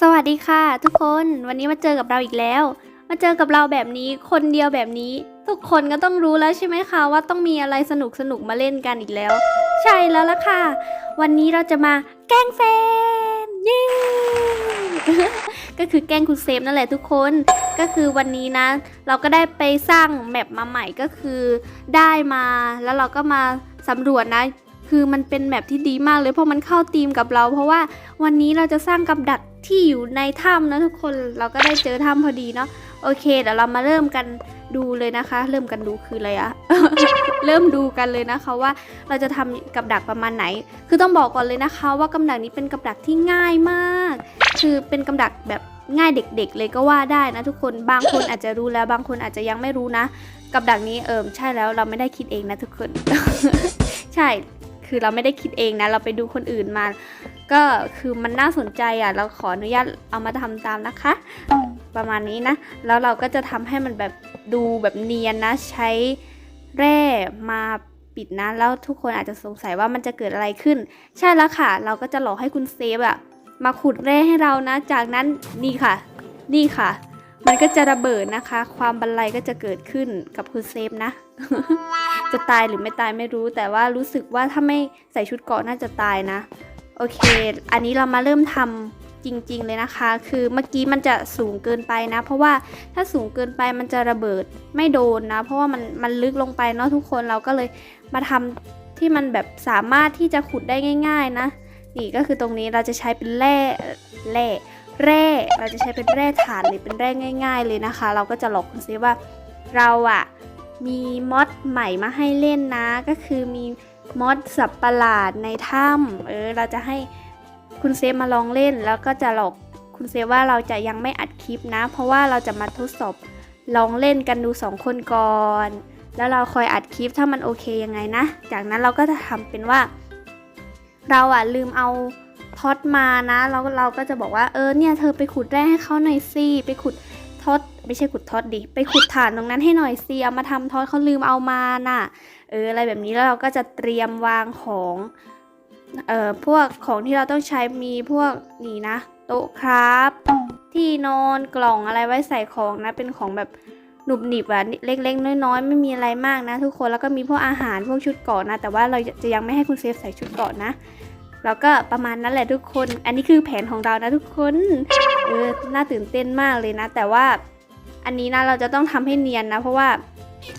สวัสดีค่ะ ทุกคนวันนี้มาเจอกับเราอีกแล้ว มาเจอกับเราแบบนี้คนเดียวแบบนี้ ทุกคนก็ต้องรู้แล้วใช่ไหมคะว่าต้องมีอะไรสนุกสนุกมาเล่นกันอีกแล้ว ใช่แล้วล่ะค่ะ วันนี้เราจะมาแกล้งแฟนเย้ก็คือแกล้งคุณเซฟนั่นแหละทุกคนก็คือวันนี้นะ เราก็ได้ไปสร้างแมปมาใหม่ก็คือ ได้มาแล้วเราก็มาสำรวจนะ คือมันเป็นแมปที่ดีมากเลยเพราะมันเข้าธีมกับเรา เพราะว่าวันนี้เราจะสร้างกับดัก ที่อยู่ในถ้ำนะทุกคนเราก็ได้เจอถ้ำพอดีเนาะโอเคเดี๋ยวเรามาเริ่มกันดูเลยนะคะ เริ่มกันดูคืออะไรอะเริ่มดูกันเลยนะคะว่าเราจะทำกับดักประมาณไหน คือต้องบอกก่อนเลยนะคะ ว่ากับดักนี้เป็นกับดักที่ง่ายมาก คือเป็นกับดักแบบง่ายเด็ก ๆ เลยก็ว่าได้นะทุกคนบางคนอาจจะรู้แล้วบางคนอาจจะยังไม่รู้นะ กับดักนี้เอิมใช่แล้วเราไม่ได้คิดเองนะทุกคน ใช่ คือเราไม่ได้คิดเองนะเราไปดูคนอื่นมา ก็คือมันน่าสนใจอะเราขออนุญาตเอามาทำตามนะคะ ประมาณนี้นะ แล้วเราก็จะทำให้มันแบบดูแบบเนียนนะ ใช้แร่มาปิดนะ แล้วทุกคนอาจจะสงสัยว่ามันจะเกิดอะไรขึ้น ใช่แล้วค่ะ เราก็จะหลอกให้คุณเซฟอะมาขุดแร่ให้เรานะ จากนั้นนี่ค่ะ นี่ค่ะ มันก็จะระเบิดนะคะ ความบันไลก็จะเกิดขึ้นกับคุณเซฟนะ จะตายหรือไม่ตายไม่รู้แต่ว่ารู้สึกว่าถ้าไม่ใส่ชุดเกาะน่าจะตายนะ โอเค อันนี้เรามาเริ่มทำจริงๆเลยนะคะ คือเมื่อกี้มันจะสูงเกินไปนะ เพราะว่าถ้าสูงเกินไปมันจะระเบิดไม่โดนนะ เพราะว่ามันมันลึกลงไปเนาะทุกคนเราก็เลยมาทำที่มันแบบสามารถที่จะขุดได้ง่าย ๆ นะนี่ก็คือตรงนี้เราจะใช้เป็นแร่แร่แร่เราจะใช้เป็นแร่ถ่านหรือเป็นแร่ง่าย ๆ เลยนะคะ เราก็จะหลอกคุณซิว่าเราอะ มีมอดใหม่มาให้เล่นนะ ก็คือมีมอดสับประหลาดในถ้ำเออเราจะให้คุณเซฟมาลองเล่น แล้วก็จะหลอกคุณเซฟว่าเราจะยังไม่อัดคลิปนะ เพราะว่าเราจะมาทดสอบลองเล่นกันดูสองคนก่อน แล้วเราคอยอัดคลิปถ้ามันโอเคยังไงนะ จากนั้นเราก็จะทำเป็นว่า เราอะลืมเอาท็อตมานะแล้วเราก็จะบอกว่าเออเนี่ยเธอไปขุดแร่ให้เขาหน่อยสิไปขุด ทอตไม่ใช่ขุดทอตดิ ไปขุดฐานตรงนั้นให้หน่อยสิเอามาทำทอตเขาลืมเอามาน่ะ เอออะไรแบบนี้แล้วเราก็จะเตรียมวางของ เอ่อพวกของที่เราต้องใช้มีพวกนี่นะ โต๊ะครับ ที่นอนกล่องอะไรไว้ใส่ของนะ เป็นของแบบหนุบหนิบอะเล็กๆ น้อยๆ ไม่มีอะไรมากนะ ทุกคนแล้วก็มีพวกอาหารพวกชุดเกาะนะ แต่ว่าเราจะยังไม่ให้คุณเซฟใส่ชุดเกาะนะ แล้วก็ประมาณนั้นแหละทุกคน อันนี้คือแผนของเรานะทุกคน เออ น่าตื่นเต้นมากเลยนะ แต่ว่าอันนี้นะเราจะต้องทำให้เนียนนะ เพราะว่า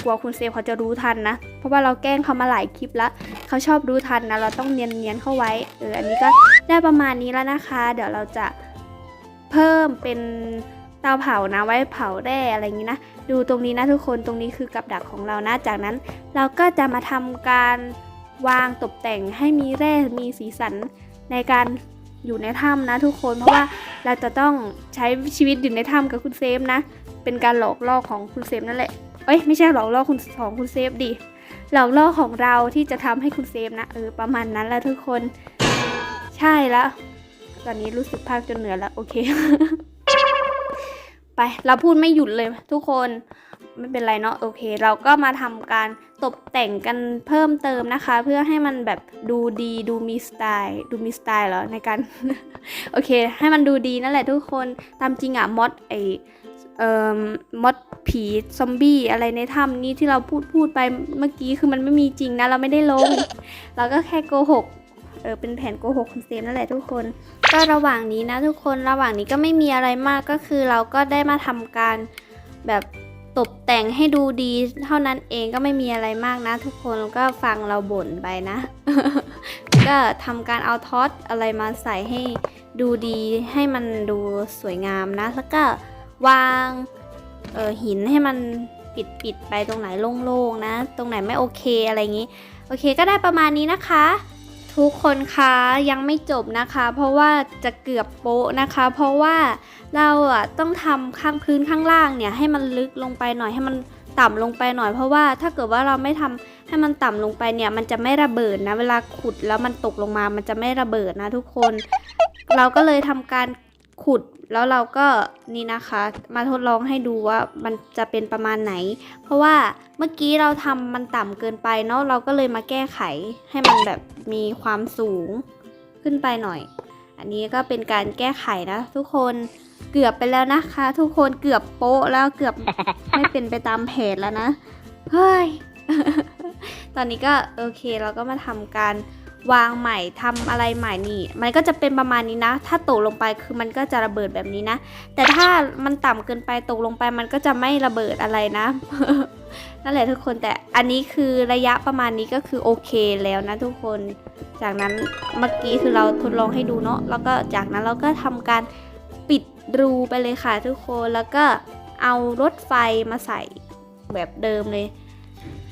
กลัวคุณเซฟเขาจะรู้ทันนะ เพราะว่าเราแกล้งเขามาหลายคลิปแล้ว เขาชอบรู้ทันนะ เราต้องเนียนเนียนๆเข้าไว้ เออ อันนี้ก็ได้ประมาณนี้แล้วนะคะ เดี๋ยวเราจะเพิ่มเป็นเตาเผานะ ไว้เผาแร่อะไรอย่างนี้นะ ดูตรงนี้นะทุกคน ตรงนี้คือกับดักของเรานะ จากนั้นเราก็จะมาทำการ วางตกแต่งให้มีแร่มีสีสันในการอยู่ในถ้ำนะทุกคนเพราะว่าเราจะต้องใช้ชีวิตอยู่ในถ้ำกับคุณเซฟนะ เป็นการหลอกล่อของคุณเซฟนั่นแหละเอ้ยไม่ใช่หลอกล่อคุณของคุณเซฟดิหลอกล่อของเราที่จะทำให้คุณเซฟนะเออประมาณนั้นแหละทุกคน ใช่แล้วตอนนี้รู้สึกภาคจนเหนื่อยแล้วโอเค ไปเราพูดไม่หยุดเลยทุกคน ไม่เป็นไรเนาะโอเค เราก็มาทำการตกแต่งกันเพิ่มเติมนะคะ เพื่อให้มันแบบดูดีดูมีสไตล์ดูมีสไตล์เหรอในการ โอเค ให้มันดูดีนั่นแหละทุกคนตามจริงอะมอดไอเอ่อมอดผีซอมบี้อะไรในถ้ำนี้ที่เราพูดพูดไปเมื่อกี้คือมันไม่มีจริงนะเราไม่ได้ลง เราก็แค่โกหกเออเป็นแผนโกหกคุณเซฟนั่นแหละทุกคน ก็ระหว่างนี้นะทุกคนระหว่างนี้ก็ไม่มีอะไรมากก็คือเราก็ได้มาทำการแบบ ตกแต่งให้ดูดีเท่านั้นเองก็ไม่มีอะไรมากนะ ทุกคนก็ฟังเราบ่นไปนะ ก็ทำการเอาท็อตอะไรมาใส่ให้ดูดีให้มันดูสวยงามนะ แล้วก็วางเออหินให้มันปิดปิดไปตรงไหนโล่งๆนะ ตรงไหนไม่โอเคอะไรอย่างนี้ โอเคก็ได้ประมาณนี้นะคะ ทุกคนคะยังไม่จบนะคะ เพราะว่าจะเกือบโป๊ะนะคะ เพราะว่าเราอะต้องทำข้างพื้นข้างล่างเนี่ยให้มันลึกลงไปหน่อยให้มันต่ำลงไปหน่อย เพราะว่าถ้าเกิดว่าเราไม่ทำให้มันต่ำลงไปเนี่ย มันจะไม่ระเบิดนะ เวลาขุดแล้วมันตกลงมา มันจะไม่ระเบิดนะทุกคน เราก็เลยทำการขุดแล้วเราก็นี่นะคะ มาทดลองให้ดูว่ามันจะเป็นประมาณไหน เพราะว่าเมื่อกี้เราทำมันต่ำเกินไปเนาะเราก็เลยมาแก้ไขให้มันแบบ มีความสูงขึ้นไปหน่อย อันนี้ก็เป็นการแก้ไขนะทุกคนเกือบไปแล้วนะคะ ทุกคนเกือบโป๊ะแล้วเกือบไม่เป็นไปตามแผนแล้วนะเฮ้ยตอนนี้ก็โอเคเราก็มาทำการ วางใหม่ทำอะไรใหม่นี่ มันก็จะเป็นประมาณนี้นะ ถ้าตกลงไปคือมันก็จะระเบิดแบบนี้นะ แต่ถ้ามันต่ำเกินไปตกลงไปมันก็จะไม่ระเบิดอะไรนะ นั่นแหละทุกคนแต่อันนี้คือระยะประมาณนี้ก็คือโอเคแล้วนะทุกคน จากนั้นเมื่อกี้คือเราทดลองให้ดูเนาะแล้วก็จากนั้นเราก็ทำการปิดรูไปเลยค่ะทุกคนแล้วก็เอารถไฟมาใส่แบบเดิมเลย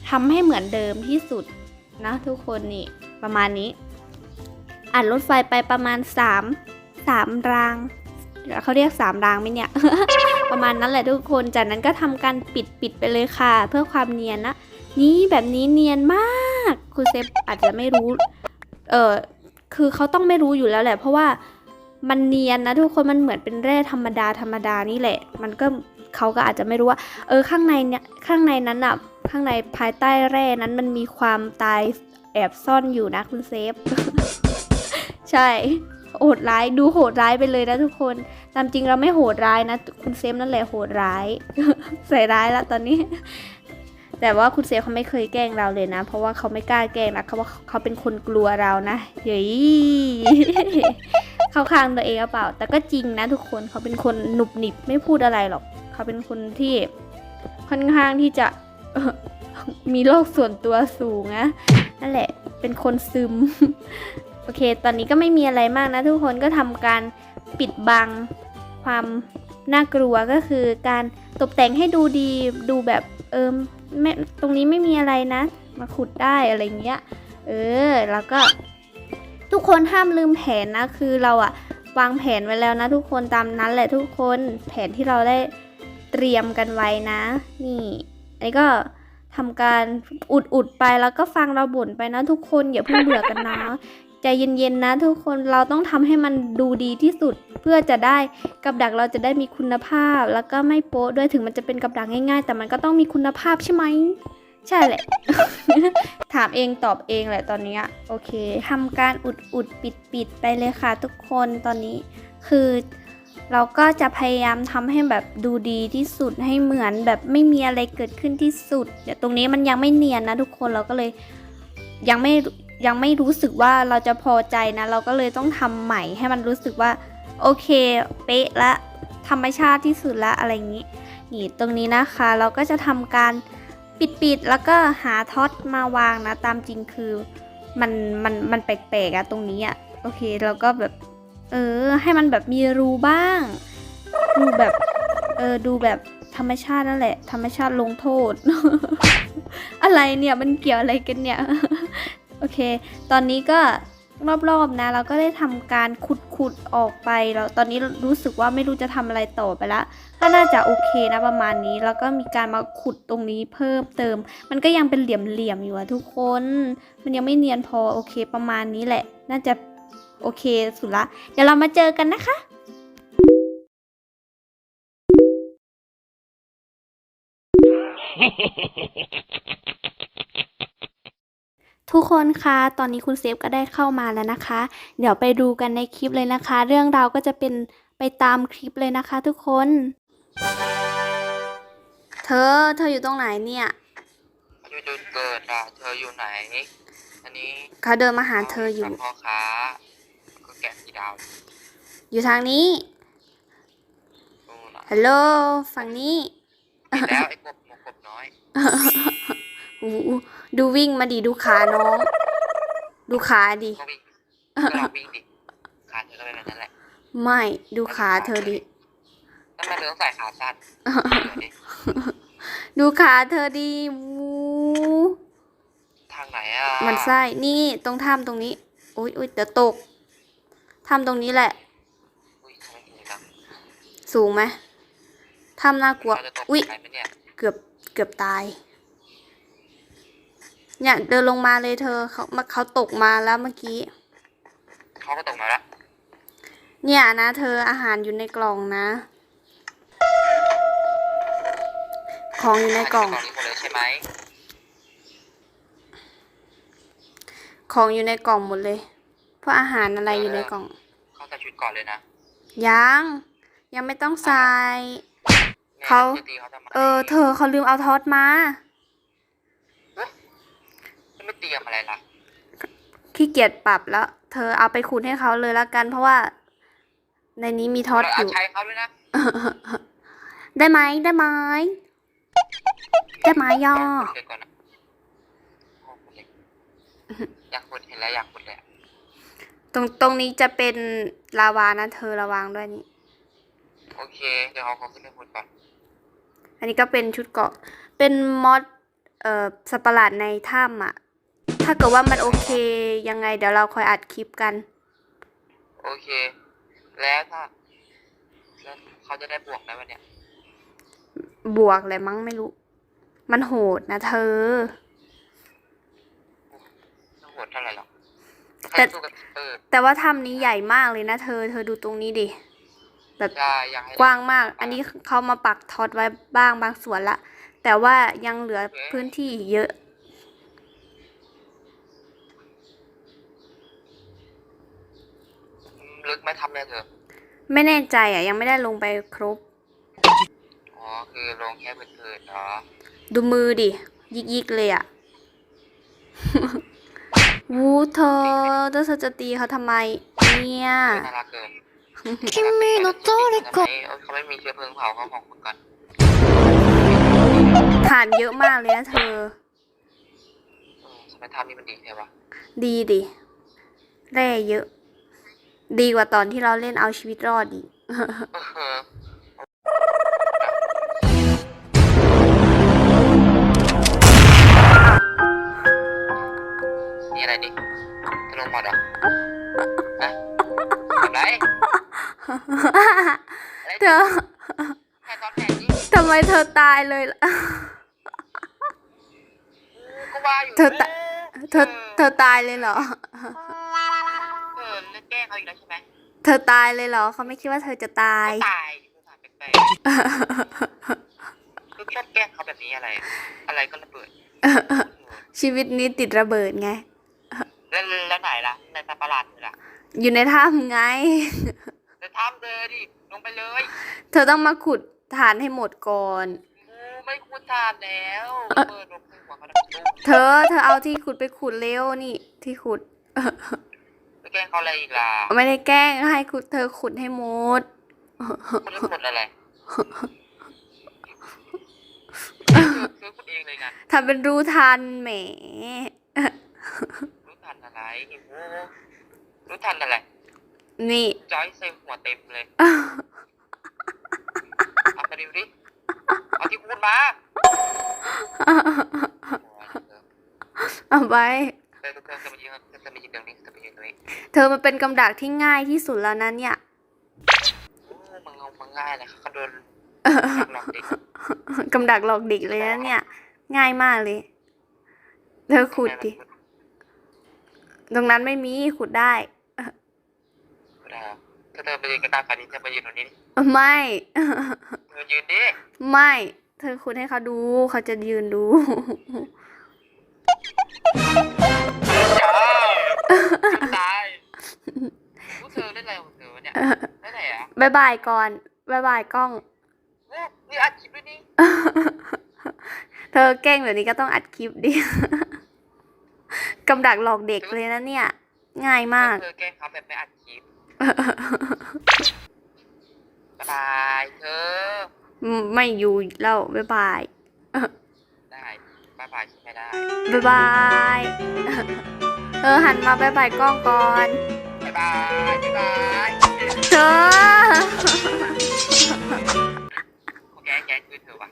ทำให้เหมือนเดิมที่สุดนะทุกคนนี่ ประมาณนี้ อัดรถไฟไปประมาณ3 3รางเขาเรียก3รางไหมเนี่ย ประมาณนั้นแหละทุกคนจากนั้นก็ทำการปิดปิดไปเลยค่ะ เพื่อความเนียนนะนี่แบบนี้เนียนมากคุณเซฟอาจจะไม่รู้ เออคือเขาต้องไม่รู้อยู่แล้วแหละ เพราะว่ามันเนียนนะทุกคนมันเหมือนเป็นแร่ธรรมดาธรรมดานี่แหละ มันก็เขาก็อาจจะไม่รู้ว่า เออข้างในเนี่ยข้างในนั้นอะข้างในภายใต้แร่นั้นมันมีความตาย แอบซ่อนอยู่นะคุณเซฟ ใช่โหดร้ายดูโหดร้ายไปเลยนะทุกคน ตามจริงเราไม่โหดร้ายนะ คุณเซฟนั่นแหละโหดร้าย ใส่ร้ายละตอนนี้ แต่ว่าคุณเซฟเขาไม่เคยแกล้งเราเลยนะ เพราะว่าเขาไม่กล้าแกล้งนะเขาว่าเขาเป็นคนกลัวเรานะเฮ้ยเข้าข้างตัวเองหรือเปล่า แต่ก็จริงนะทุกคนเขาเป็นคนหนุบหนิบไม่พูดอะไรหรอก เขาเป็นคนที่ค่อนข้างที่จะ มีโลกส่วนตัวสูงนะนั่นแหละเป็นคนซึม โอเค ตอนนี้ก็ไม่มีอะไรมากนะ ทุกคนก็ทำการปิดบังความน่ากลัวก็คือการตกแต่งให้ดูดีดูแบบเออไม่ตรงนี้ไม่มีอะไรนะ มาขุดได้อะไรเงี้ย เออ แล้วก็ ทุกคนห้ามลืมแผนนะ คือเราอะวางแผนไว้แล้วนะ ทุกคนตามนั้นแหละทุกคนแผนที่เราได้เตรียมกันไว้นะ นี่อันนี้ก็ ทำการอุดอุดไปแล้วก็ฟังเราบ่นไปนะทุกคนอย่าเพิ่งเบื่อกันนะใจเย็นๆนะทุกคนเราต้องทำให้มันดูดีที่สุดเพื่อจะได้กับดักเราจะได้มีคุณภาพ แล้วก็ไม่โป๊ะด้วยถึงมันจะเป็นกับดักง่าย ๆ แต่มันก็ต้องมีคุณภาพใช่ไหมใช่แหละ ถามเองตอบเองแหละตอนนี้โอเคทำการอุดอุดปิดปิดไปเลยค่ะทุกคนตอนนี้คือ เราก็จะพยายามทำให้แบบดูดีที่สุดให้เหมือนแบบไม่มีอะไรเกิดขึ้นที่สุด เดี๋ยวตรงนี้มันยังไม่เนียนนะทุกคนเราก็เลยยังไม่ยังไม่รู้สึกว่าเราจะพอใจนะ เราก็เลยต้องทำใหม่ให้มันรู้สึกว่าโอเคเป๊ะละธรรมชาติที่สุดละอะไรอย่างนี้นี่ตรงนี้นะคะเราก็จะทำการปิดๆแล้วก็หาท็อตมาวางนะ ตามจริงคือมันมันมันแปลกๆอะตรงนี้อะโอเคเราก็แบบ เออ ให้มันแบบมีรูบ้าง ดูแบบ เออ ดูแบบธรรมชาตินั่นแหละ ธรรมชาติลงโทษ อะไรเนี่ย มันเกี่ยวอะไรกันเนี่ย โอเค ตอนนี้ก็รอบๆนะ เราก็ได้ทำการขุดๆออกไปแล้วตอนนี้รู้สึกว่าไม่รู้จะทำอะไรต่อไปละ ก็น่าจะโอเคนะประมาณนี้ แล้วก็มีการมาขุดตรงนี้เพิ่มเติม มันก็ยังเป็นเหลี่ยมๆอยู่อะทุกคน มันยังไม่เนียนพอโอเคประมาณนี้แหละ น่าจะ โอเคสุดละ เดี๋ยวเรามาเจอกันนะคะทุกคนคะ ตอนนี้คุณเซฟก็ได้เข้ามาแล้วนะคะ เดี๋ยวไปดูกันในคลิปเลยนะคะ เรื่องราวก็จะเป็นไปตามคลิปเลยนะคะทุกคน เธอ เธออยู่ตรงไหนเนี่ยอยู่จุดเกิดอะเธออยู่ไหน อันนี้เขาเดินมาหาเธออยู่กับพ่อค้าก็ แกะสีดาว อยู่ทางนี้ดูนะฮัลโหลฝั่งนี้ปิดแล้วไอ้กบหมกบน้อยโอ้โหดูวิ่งมาดิดูขาน้อง ดูขาดิก็วิ่งก็ลองวิ่งดิขาเธอก็เป็นแบบนั้นแหละไม่ดูขาเธอดิ ทำไมเธอต้องใส่ขาสั้นเดี๋ยวดิดูขาเธอดิวูทางไหนอะมันไส้นี่ตรงถ้ำตรงนี้อุ้ยอุ้ยเดี๋ยวตก ถ้ำตรงนี้แหละอุ้ยทำไมถึงจังสูงไหมถ้ำน่ากลัวเราจะตกอุ้ยไปไหมเนี่ยเกือบเกือบตาย เนี่ยเดินลงมาเลยเธอเขามาเขาตกมาแล้วเมื่อกี้เขาก็ตกมาแล้ว เนี่ยนะเธออาหารอยู่ในกล่องนะ ของอยู่ในกล่องนนี้หมดเลยใช่ไหมของอยู่ในกล่องหมดเลยเพราะอาหารอะไรอยู่ในกล่อง เขาส่ชุดก่อนเลยนะยัง ยังไม่ต้องใส่แม่เขาจะตีเขาทำไมเออ เธอเขาลืมเอาทอดมาจะไม่เตรียมอะไรล่ะขี้เกียจปรับแล้ว เธอเอาไปขูดให้เขาเลยละกัน เพราะว่า ในนี้มีทอดอเอายู่ ใช้เขาด้วยนะได้ไหมได้ไหมได้ไหมย่อ เดี๋ยวก่อนนะโอ้โหเล็กอยากขุดเห็นแล้วอยากขุดแหละ ตรงตรงนี้จะเป็นลาวานะเธอระวังด้วยนี่ โอเค เดี๋ยวเขาเขาขึ้นไปขุดก่อนอันนี้ก็เป็นชุดเกราะ เป็นมอดเอ่อสัตว์ประหลาดในถ้ำอะ ถ้าเกิดว่ามันโอเคยังไง เดี๋ยวเราคอยอัดคลิปกัน โอเค แล้วถ้าแล้วเขาจะได้บวกไหมวันเนี้ยบวกเลยมั้งไม่รู้ มันโหดนะเธอต้องโหดเท่าไหร่หรอก แต่ใครสู้กับคิปเปอร์แต่ว่าถ้ำนี้ใหญ่มากเลยนะเธอ เธอดูตรงนี้ดิแบบจะอยากให้กว้างมาก อันนี้เขามาปักท็อตไว้บ้างบางส่วนละ แต่ว่ายังเหลือพื้นที่อีกเยอะ ลึกไหมทำเลยเถอะไม่แน่ใจอะยังไม่ได้ลงไปครบ อ๋อคือลงแค่เพื่อนๆเนาะดูมือดิ ยิกยิกๆเลยอะ วูเธอเธอจะตีเขาทำไม เนี่ยน่คิมีโนโตริโกะเขาไม่มีเชื้อเพลิงเผาเขาของคุณก่อนถ่านเยอะมากเลยนะเธอสมัมทำนี่มันดีใช่ปะดีดิแร่เยอะ ดีกว่าตอนที่เราเล่นเอาชีวิตรอดดี ออนี่อะไรดิจะลงหมดเหรอฮะอะไรอะไรเธอแค่ตอนแผนนี่ทำไมเธอตายเลยล่ะก็ว่าอยู่เธอตะเธอเธอตายเลยเหรอ เออเล่นแกล้งเขาอีกแล้วใช่ไหมเธอตายเลยเหรอ เขาไม่คิดว่าเธอจะตายไม่ตายคือถามแปลกๆคือชอบแกล้งเขาแบบนี้อะไร อะไรก็ระเบิด ชีวิตนี้ติดระเบิดไง แล้วแล้วไหนล่ะ ในตาประหลาดล่ะอยู่ในถ้ำไงจะทำเลยดิ ลงไปเลยเธอต้องมาขุดฐานให้หมดก่อน กูไม่คุ้นทานแล้วระเบิดลงหัวเขาดับตุ้มเธอ เธอเอาที่ขุดไปขุดเร็วนี่ ที่ขุด ไปแกล้งเขาอะไรอีกล่ะไม่ได้แกล้งให้ขุดเธอขุดให้หมด คุณเล่นกดอะไรคือคุณเองเลยไง ทำเป็นรู้ทันแหมรู้ทัน อะไรโอ้โหรู้ทันอะไร นี่ จอยเซมหัวเต็มเลยเอามาดิวดิเอาที่พูดมาโอ้ยเธอเอาไว้เธอเธอเธอมายืนเธอเธอมายืนตรงนี้เธอมายืนตรงนี้เธอมันเป็นกำดักที่ง่ายที่สุดแล้วนะเนี่ยโอ้มึงเอามึงง่ายเลยเขาโดนหลอกเด็กกำดักหลอกเด็กเลยนะเนี่ย ง่ายมากเลย เธอขุดดิ ตรงนั้นไม่มีขุดได้ขุดได้เหรอเธอเธอไปยืนกันตามฝันนี้เธอไปยืนตรงนี้ดิไม่ เธอยืนดิ ไม่ เธอขุดให้เขาดู เขาจะยืนดูตายพวกเธอเล่นอะไรของเธอวะเนี่ยเล่นไหนอะบายบายก่อนบายบายกล้องโอ้นี่อัดคลิปด้วยนี่ เธอแกล้งแบบนี้ก็ต้องอัดคลิปดิ กำดักหลอกเด็กเลยนะเนี่ย ง่ายมาก เธอแก้งเขาแบบไม่อัดคลิปบายเธอ ไม่อยู่แล้วบายบาย ได้บายบายไม่ได้บายบาย เออหันมาบ๊ายบายกล้องก่อนบายบายบายเธอแกแกคือเธอวะ